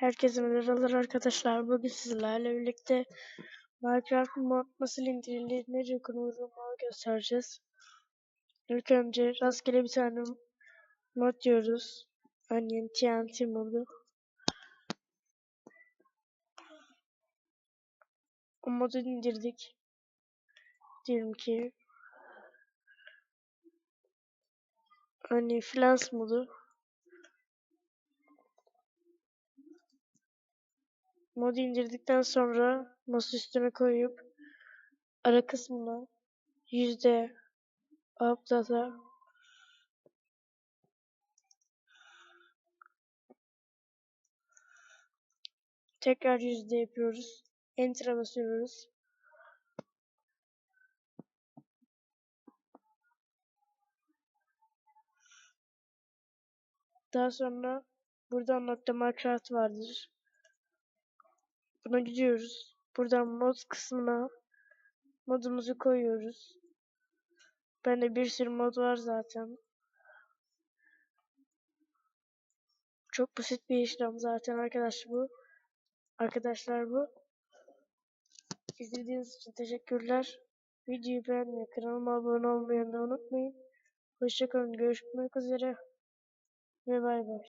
Herkese merhabalar arkadaşlar. Bugün sizlerle birlikte Minecraft mod nasıl indirilir, nereye kurulur göstereceğiz. İlk önce rastgele bir tane mod diyoruz. Hani TNT modu. O modu indirdik. Diyelim ki hani Flans modu. Modu indirdikten sonra masa üstüne koyup ara kısmına yüzde updata tekrar yüzde yapıyoruz. Enter'a basıyoruz. Daha sonra buradan nokta Minecraft vardır. Buna gidiyoruz. Buradan mod kısmına modumuzu koyuyoruz. Bende bir sürü mod var zaten. Çok basit bir işlem zaten arkadaşlar bu. Arkadaşlar bu. İzlediğiniz için teşekkürler. Videoyu beğenmeyi, kanalıma abone olmayı unutmayın. Hoşçakalın, görüşmek üzere ve bay bay.